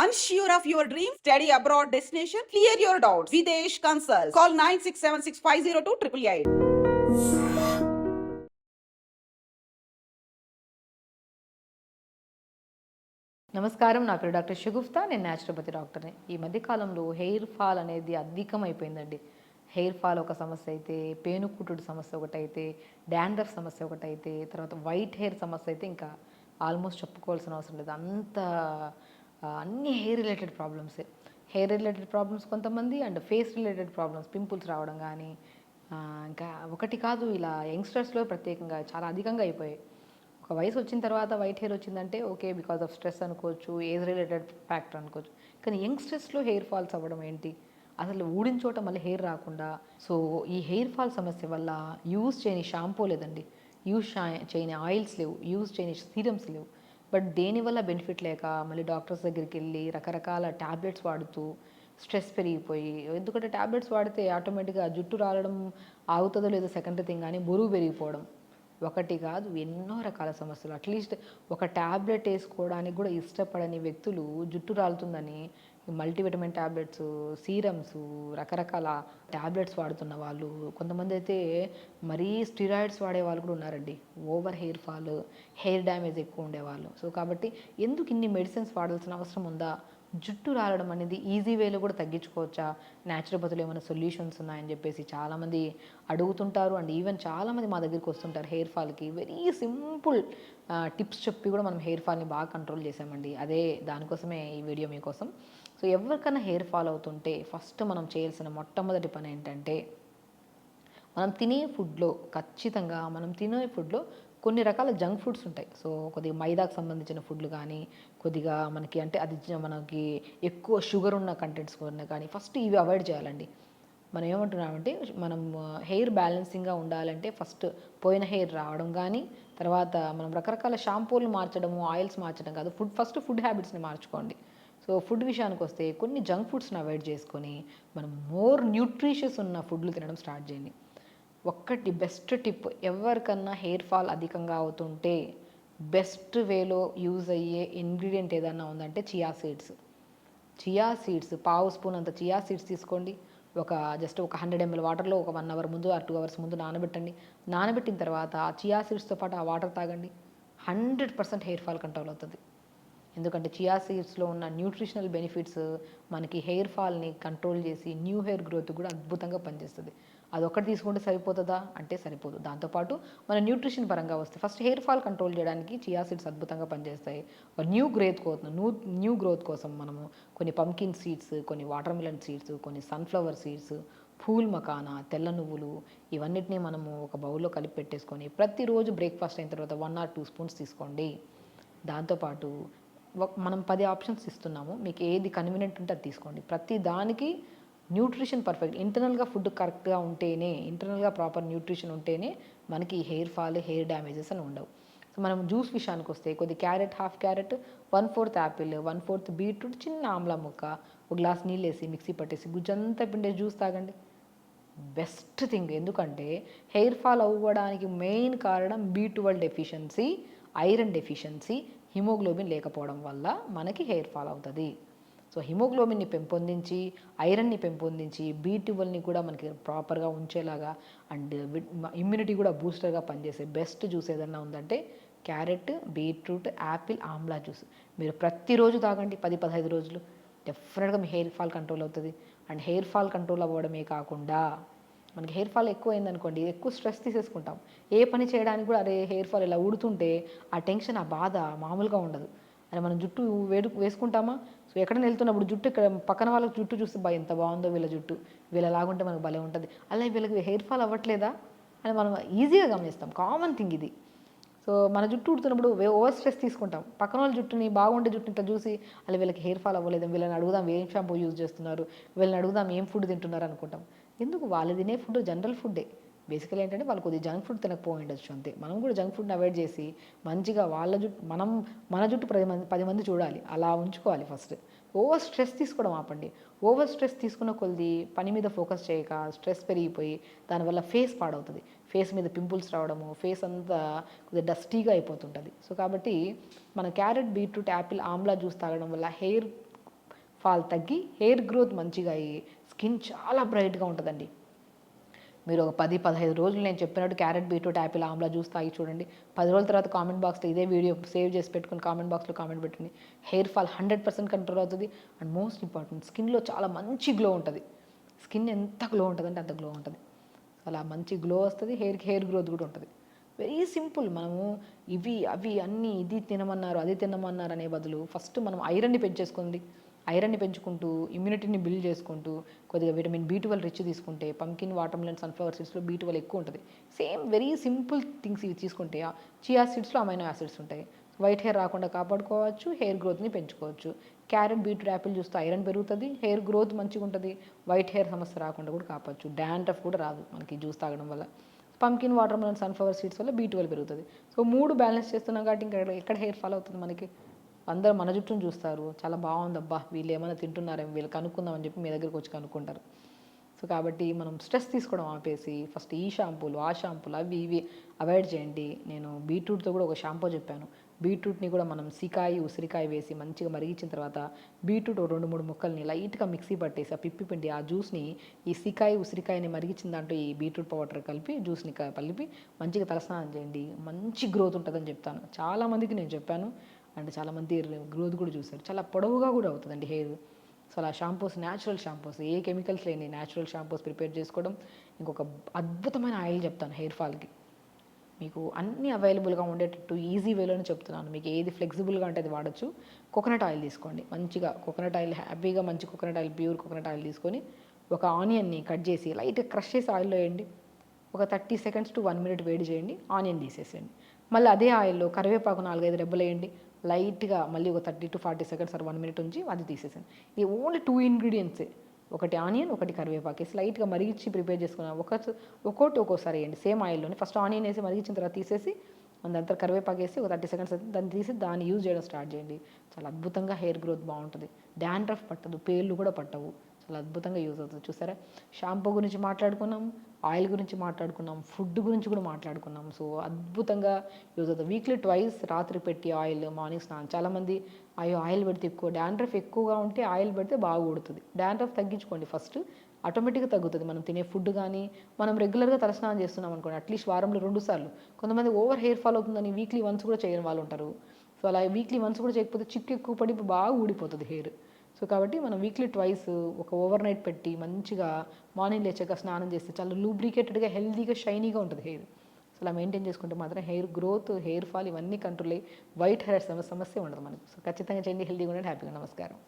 Unsure of your dream? Study abroad destination? Clear your doubts. Videsh Consult. Call 9676502888. నమస్కారం నా పేరు doctor షుగుప్తా నేను naturopathy డాక్టర్ని ఈ మధ్యకాలంలో హెయిర్ ఫాల్ అనేది అధికమైపోయిందండి హెయిర్ ఫాల్ ఒక సమస్య అయితే పేనుకుటుడు సమస్య ఒకటైతే డాండ్రఫ్ సమస్య ఒకటైతే తర్వాత వైట్ హెయిర్ సమస్య అయితే ఇంకా ఆల్మోస్ట్ చెప్పుకోవాల్సిన అవసరం లేదు అంత అన్ని హెయిర్ రిలేటెడ్ ప్రాబ్లమ్సే హెయిర్ రిలేటెడ్ ప్రాబ్లమ్స్ కొంతమంది and face related problems pimples రావడం కానీ ఇంకా ఒకటి కాదు ఇలా యంగ్స్టర్స్లో ప్రత్యేకంగా చాలా అధికంగా అయిపోయాయి. ఒక వయసు వచ్చిన తర్వాత వైట్ హెయిర్ వచ్చిందంటే ఓకే బికాస్ ఆఫ్ స్ట్రెస్ అనుకోవచ్చు ఏజ్ రిలేటెడ్ ఫ్యాక్టర్ అనుకోవచ్చు. కానీ యంగ్స్టర్స్లో హెయిర్ ఫాల్స్ అవ్వడం ఏంటి? అసలు ఊడిన చోట మళ్ళీ హెయిర్ రాకుండా సో ఈ హెయిర్ ఫాల్ సమస్య వల్ల యూజ్ చేయని షాంపూ లేదండి. యూజ్ చేయని ఆయిల్స్ లేవు యూజ్ చేయని సీరమ్స్ లేవు. బట్ దేనివల్ల బెనిఫిట్ లేక మళ్ళీ డాక్టర్స్ దగ్గరికి వెళ్ళి రకరకాల ట్యాబ్లెట్స్ వాడుతూ స్ట్రెస్ పెరిగిపోయి ఎందుకంటే ట్యాబ్లెట్స్ వాడితే ఆటోమేటిక్గా జుట్టు రాలడం ఆగుతుందో లేదో సెకండరీ థింగ్ కానీ బరువు పెరిగిపోవడం. ఒకటి కాదు ఎన్నో రకాల సమస్యలు. అట్లీస్ట్ ఒక ట్యాబ్లెట్ వేసుకోవడానికి కూడా ఇష్టపడని వ్యక్తులు జుట్టు రాలుతుందని మల్టీవిటమిన్ ట్యాబ్లెట్స్ సీరమ్స్ రకరకాల ట్యాబ్లెట్స్ వాడుతున్న వాళ్ళు కొంతమంది అయితే మరీ స్టిరాయిడ్స్ వాడే వాళ్ళు కూడా ఉన్నారండి. Over hair fall hair damage ఎక్కువ ఉండేవాళ్ళు సో కాబట్టి ఎందుకు ఇన్ని మెడిసిన్స్ వాడాల్సిన అవసరం ఉందా? జుట్టు రాలడం అనేది ఈజీ వేలో కూడా తగ్గించుకోవచ్చా? న్యాచురోపతిలో ఏమైనా సొల్యూషన్స్ ఉన్నాయని చెప్పేసి చాలామంది అడుగుతుంటారు. అండ్ ఈవెన్ చాలామంది మా దగ్గరికి వస్తుంటారు హెయిర్ ఫాల్కి. వెరీ సింపుల్ టిప్స్ చెప్పి కూడా మనం హెయిర్ ఫాల్ని బాగా కంట్రోల్ చేసామండి అదే దానికోసమే ఈ వీడియో మీకోసం. సో ఎవరికైనా హెయిర్ ఫాల్ అవుతుంటే ఫస్ట్ మనం చేయాల్సిన మొట్టమొదటి పని ఏంటంటే మనం తినే ఫుడ్లో ఖచ్చితంగా మనం తినే ఫుడ్లో కొన్ని రకాల జంక్ ఫుడ్స్ ఉంటాయి. సో కొద్దిగా మైదాకు సంబంధించిన ఫుడ్లు కానీ కొద్దిగా మనకి అంటే అది మనకి ఎక్కువ షుగర్ ఉన్న కంటెంట్స్ కొన్ని కానీ ఫస్ట్ ఇవి అవాయిడ్ చేయాలండి. మనం ఏమంటున్నామంటే మనం హెయిర్ బ్యాలెన్సింగ్గా ఉండాలంటే ఫస్ట్ పోయిన హెయిర్ రావడం కానీ తర్వాత మనం రకరకాల షాంపూలు మార్చడము ఆయిల్స్ మార్చడం కాదు. ఫుడ్ ఫస్ట్ ఫుడ్ హ్యాబిట్స్ని మార్చుకోండి. సో ఫుడ్ విషయానికి వస్తే కొన్ని జంక్ ఫుడ్స్ని అవాయిడ్ చేసుకొని మనం మోర్ న్యూట్రిషియస్ ఉన్న ఫుడ్లు తినడం స్టార్ట్ చేయండి. ఒక్కటి బెస్ట్ టిప్ ఎవరికన్నా హెయిర్ ఫాల్ అధికంగా అవుతుంటే బెస్ట్ వేలో యూజ్ అయ్యే ఇంగ్రీడియంట్ ఏదన్నా ఉందంటే చియా సీడ్స్. చియా సీడ్స్ పావు స్పూన్ అంత చియా సీడ్స్ తీసుకోండి. ఒక జస్ట్ ఒక హండ్రెడ్ ఎంఎల్ వాటర్లో ఒక వన్ అవర్ ముందు ఆ టూ అవర్స్ ముందు నానబెట్టండి. నానబెట్టిన తర్వాత ఆ చియా సీడ్స్తో పాటు ఆ వాటర్ తాగండి. Hundred percent hair fall control అవుతుంది. ఎందుకంటే చియా సీడ్స్లో ఉన్న న్యూట్రిషనల్ బెనిఫిట్స్ మనకి హెయిర్ ఫాల్ని కంట్రోల్ చేసి న్యూ హెయిర్ గ్రోత్ కూడా అద్భుతంగా పనిచేస్తుంది. అదొక్కటి తీసుకుంటే సరిపోతుందా? అంటే సరిపోదు. దాంతోపాటు మన న్యూట్రిషన్ పరంగా వస్తే ఫస్ట్ హెయిర్ ఫాల్ కంట్రోల్ చేయడానికి చియా సీడ్స్ అద్భుతంగా పనిచేస్తాయి. ఒక న్యూ గ్రోత్ కోసం న్యూ న్యూ గ్రోత్ కోసం మనము కొన్ని పంకిన్ సీడ్స్ కొన్ని వాటర్ మిలన్ సీడ్స్ కొన్ని సన్ఫ్లవర్ సీడ్స్ పూల్ మకానా తెల్ల నువ్వులు ఇవన్నిటిని మనము ఒక బౌల్లో కలిపి పెట్టేసుకొని ప్రతిరోజు బ్రేక్ఫాస్ట్ అయిన తర్వాత వన్ ఆర్ టూ స్పూన్స్ తీసుకోండి. దాంతోపాటు మనం పది ఆప్షన్స్ ఇస్తున్నాము. మీకు ఏది కన్వీనియంట్ ఉంటే అది తీసుకోండి. ప్రతి దానికి న్యూట్రిషన్ పర్ఫెక్ట్ ఇంటర్నల్గా ఫుడ్ కరెక్ట్గా ఉంటేనే ఇంటర్నల్గా ప్రాపర్ న్యూట్రిషన్ ఉంటేనే మనకి హెయిర్ ఫాల్ హెయిర్ డ్యామేజెస్ అని ఉండవు. సో మనం జ్యూస్ విషయానికి వస్తే కొద్ది carrot half carrot one fourth apple one fourth beetroot చిన్న ఆమ్లా ముక్క ఒక గ్లాస్ నీళ్ళు వేసి మిక్సీ పట్టేసి గుజ్జంతా పిండే జ్యూస్ తాగండి. బెస్ట్ థింగ్ ఎందుకంటే హెయిర్ ఫాల్ అవ్వడానికి మెయిన్ కారణం B twelve deficiency iron deficiency haemoglobin లేకపోవడం వల్ల మనకి హెయిర్ ఫాల్ అవుతుంది. సో హిమోగ్లోబిన్ని పెంపొందించి ఐరన్ని పెంపొందించి బీ ట్వెల్వ్ని కూడా మనకి ప్రాపర్గా ఉంచేలాగా అండ్ ఇమ్యూనిటీ కూడా బూస్టర్గా పనిచేసే బెస్ట్ జ్యూస్ ఏదన్నా ఉందంటే carrot beetroot apple amla juice. మీరు ప్రతిరోజు తాగండి పది పదహైదు రోజులు. డెఫినెట్గా మీ హెయిర్ ఫాల్ కంట్రోల్ అవుతుంది. అండ్ హెయిర్ ఫాల్ కంట్రోల్ అవ్వడమే కాకుండా మనకి హెయిర్ ఫాల్ ఎక్కువ అయిందనుకోండి ఎక్కువ స్ట్రెస్ తీసేసుకుంటాం. ఏ పని చేయడానికి కూడా అరే హెయిర్ ఫాల్ ఇలా ఊడుతుంటే ఆ టెన్షన్ ఆ బాధ మామూలుగా ఉండదు. అరే మనం జుట్టు వేడు వేసుకుంటామా? సో ఎక్కడైనా వెళ్తున్నప్పుడు జుట్టు ఇక్కడ పక్కన వాళ్ళకి జుట్టు చూస్తే బా ఎంత బాగుందో వీళ్ళ జుట్టు. వీళ్ళ లాగుంటే మనకు భలే ఉంటుంది. అలా వీళ్ళకి హెయిర్ ఫాల్ అవ్వట్లేదా? అని మనం ఈజీగా గమనిస్తాం. కామన్ థింగ్ ఇది. సో మన జుట్టు ఉడుతున్నప్పుడు ఓవర్ స్ట్రెస్ తీసుకుంటాం. పక్కన వాళ్ళ జుట్టుని బాగుండే జుట్టు ఇట్లా చూసి అలా వీళ్ళకి హెయిర్ ఫాల్ అవ్వలేదు. వీళ్ళని అడుగుదాం ఏం షాంపూ యూజ్ చేస్తున్నారు? వీళ్ళని అడుగుదాం ఏం ఫుడ్ తింటున్నారు? అనుకుంటాం. ఎందుకు? వాళ్ళు తినే ఫుడ్ జనరల్ ఫుడ్డే. బేసికల్ ఏంటంటే వాళ్ళు కొద్దిగా జంక్ ఫుడ్ తినకపోయిండొచ్చు అంతే మనం కూడా జంక్ ఫుడ్ని అవాయిడ్ చేసి మంచిగా వాళ్ళ జుట్టు మనం మన జుట్టు పది మంది పది మంది చూడాలి. అలా ఉంచుకోవాలి ఫస్ట్. ఓవర్ స్ట్రెస్ తీసుకోవడం ఆపండి. ఓవర్ స్ట్రెస్ తీసుకున్న కొద్ది పని మీద ఫోకస్ చేయక స్ట్రెస్ పెరిగిపోయి దానివల్ల ఫేస్ పాడవుతుంది. ఫేస్ మీద పింపుల్స్ రావడము ఫేస్ అంతా కొద్దిగా డస్టీగా అయిపోతుంటుంది. సో కాబట్టి మన carrot beetroot apple amla juice తాగడం వల్ల హెయిర్ ఫాల్ తగ్గి హెయిర్ గ్రోత్ మంచిగా అయ్యి స్కిన్ చాలా బ్రైట్గా ఉంటుందండి. మీరు ఒక పది పదహైదు రోజులు నేను చెప్పినట్టు carrot beetroot apple amla juice తాగి చూడండి. పది రోజుల తర్వాత కామెంట్ బాక్స్లో ఇదే వీడియో సేవ్ చేసి పెట్టుకుని కామెంట్ బాక్స్లో కామెంట్ పెట్టండి. Hair fall hundred percent control అవుతుంది. అండ్ మోస్ట్ ఇంపార్టెంట్ స్కిన్లో చాలా మంచి గ్లో ఉంటుంది. స్కిన్ ఎంత గ్లో ఉంటుందంటే అంత గ్లో ఉంటుంది. అలా మంచి గ్లో వస్తుంది హెయిర్కి హెయిర్ గ్రోత్ కూడా ఉంటుంది. వెరీ సింపుల్ మనము ఇవి అవి అన్నీ ఇది తినమన్నారు అది తినమన్నారు అనే బదులు ఫస్ట్ మనం ఐరన్ని పెంచేసుకుంది ఐరన్ని పెంచుకుంటూ ఇమ్యూనిటీని బిల్డ్ చేసుకుంటూ కొద్దిగా విటమిన్ బీ ట్వెల్వ్ రిచ్ తీసుకుంటే పంకిన్ వాటర్ మిలన్ సన్ఫ్లవర్ సీడ్స్లో బీ ట్వెల్వ్ ఎక్కువ ఉంటుంది. సేమ్ వెరీ సింపుల్ థింగ్స్ ఇవి తీసుకుంటే చియా సీడ్స్లో అమైనో యాసిడ్స్ ఉంటాయి. వైట్ హెయిర్ రాకుండా కాపాడుకోవచ్చు హెయిర్ గ్రోత్ని పెంచుకోవచ్చు. క్యారెట్ బీట్రూట్ యాపిల్ చూస్తే ఐరన్ పెరుగుతుంది హెయిర్ గ్రోత్ మంచిగా ఉంటుంది. వైట్ హెయిర్ సమస్య రాకుండా కూడా కాపాడచ్చు. డాండ్రఫ్ కూడా రాదు మనకి జ్యూస్ తాగడం వల్ల. Pumpkin watermelon sunflower seeds వల్ల బీ ట్వెల్వ్ పెరుగుతుంది. సో మూడు బ్యాలెన్స్ చేస్తున్నాం కాబట్టి ఇంకా ఎక్కడ హెయిర్ ఫాల్ అవుతుంది మనకి? అందరూ మన చుట్టూ చూస్తారు. చాలా బాగుందబ్బా వీళ్ళు ఏమైనా తింటున్నారేమో వీళ్ళు కనుక్కుందామని చెప్పి మీ దగ్గరికి వచ్చి కనుక్కుంటారు. సో కాబట్టి మనం స్ట్రెస్ తీసుకోవడం ఆపేసి ఫస్ట్ ఈ షాంపూలు ఆ షాంపూలు అవి ఇవి అవాయిడ్ చేయండి. నేను బీట్రూట్తో కూడా ఒక షాంపూ చెప్పాను. బీట్రూట్ని కూడా మనం సికాయ ఉసిరికాయ వేసి మంచిగా మరిగించిన తర్వాత బీట్రూట్ రెండు మూడు ముక్కల్ని లైట్గా మిక్సీ పట్టేసి ఆ పిప్పి పిండి ఆ జ్యూస్ని ఈ సికాయ ఉసిరికాయని మరిగించిన దాంట్లో ఈ బీట్రూట్ పౌడర్ కలిపి జ్యూస్ని కలిపి మంచిగా తలస్నానం చేయండి. మంచి గ్రోత్ ఉంటుందని చెప్తాను. చాలామందికి నేను చెప్పాను. అండ్ చాలామంది గ్రోత్ కూడా చూశారు. చాలా పొడవుగా కూడా అవుతుందండి హెయిర్. సో అలా షాంపూస్ న్యాచురల్ షాంపూస్ ఏ కెమికల్స్ లేని న్యాచురల్ షాంపూస్ ప్రిపేర్ చేసుకోవడం ఇంకొక అద్భుతమైన ఆయిల్ చెప్తాను హెయిర్ ఫాల్కి. మీకు అన్నీ అవైలబుల్గా ఉండేటట్టు ఈజీ వేలోనే చెప్తున్నాను. మీకు ఏది ఫ్లెక్సిబుల్గా అంటే అది వాడచ్చు. కోకోనట్ ఆయిల్ తీసుకోండి. మంచిగా కోకోనట్ ఆయిల్ హ్యాపీగా మంచి coconut oil pure coconut oil తీసుకొని ఒక ఆనియన్ని కట్ చేసి లైట్గా క్రష్ చేసి ఆయిల్లో వేయండి. ఒక thirty seconds to one minute వేడి చేయండి. ఆనియన్ తీసేసేయండి. మళ్ళీ అదే ఆయిల్లో కరివేపాకు నాలుగైదు రెబ్బలు వేయండి. లైట్గా మళ్ళీ ఒక thirty to forty seconds or one minute ఉంచి అది తీసేసాను ఇది ఓన్లీ టూ ఇంగ్రీడియంట్సే. ఒకటి ఆనియన్ ఒకటి కరివేపాకు. వేసి లైట్గా మరిగించి ప్రిపేర్ చేసుకున్నాను ఒక ఒక్కోటి ఒక్కోసారి వేయండి. సేమ్ ఆయిల్లోనే. ఫస్ట్ ఆనియన్ వేసి మరిగించిన తర్వాత తీసేసి దాని తర్వాత కరివేపాకు వేసి ఒక థర్టీ సెకండ్స్ దాన్ని తీసి దాన్ని యూజ్ చేయడం స్టార్ట్ చేయండి. చాలా అద్భుతంగా హెయిర్ గ్రోత్ బాగుంటుంది. డాండ్రఫ్ పట్టదు. పేర్లు కూడా పట్టవు. చాలా అద్భుతంగా యూజ్ అవుతుంది. చూసారా? షాంపూ గురించి మాట్లాడుకున్నాం ఆయిల్ గురించి మాట్లాడుకున్నాం ఫుడ్ గురించి కూడా మాట్లాడుకున్నాం. సో అద్భుతంగా యూజ్ అవుతుంది. వీక్లీ ట్వైస్ రాత్రి పెట్టి ఆయిల్ మార్నింగ్ స్నానం. చాలామంది అయ్యో ఆయిల్ పెడితే ఎక్కువ. డాండ్రఫ్ ఎక్కువగా ఉంటే ఆయిల్ పెడితే బాగా ఉడుతుంది డాండ్రఫ్ తగ్గించుకోండి ఫస్ట్. ఆటోమేటిక్గా తగ్గుతుంది. మనం తినే ఫుడ్ కానీ మనం రెగ్యులర్గా తలస్నానం చేస్తున్నాం అనుకోండి అట్లీస్ట్ వారంలో రెండు సార్లు. కొంతమంది ఓవర్ హెయిర్ ఫాల్ అవుతుందని వీక్లీ వన్స్ కూడా చేయని వాళ్ళు ఉంటారు. సో అలా వీక్లీ వన్స్ కూడా చేయకపోతే చిక్కు ఎక్కువ పడి బాగా ఊడిపోతుంది హెయిర్. సో కాబట్టి మనం వీక్లీ ట్వైస్ ఒక ఓవర్ నైట్ పెట్టి మంచిగా మార్నింగ్ లేచాక స్నానం చేస్తే చాలా లూబ్రికేటెడ్గా హెల్దీగా షైనీగా ఉంటుంది హెయిర్ సో అలా మెయింటైన్ చేసుకుంటే మాత్రం హెయిర్ గ్రోత్ హెయిర్ ఫాల్ ఇవన్నీ కంట్రోల్ అయ్యి వైట్ హెయిర్ సమస్య ఉండదు మనకు. సో ఖచ్చితంగా చేయండి హెల్దీగా ఉండండి హ్యాపీగా నమస్కారం.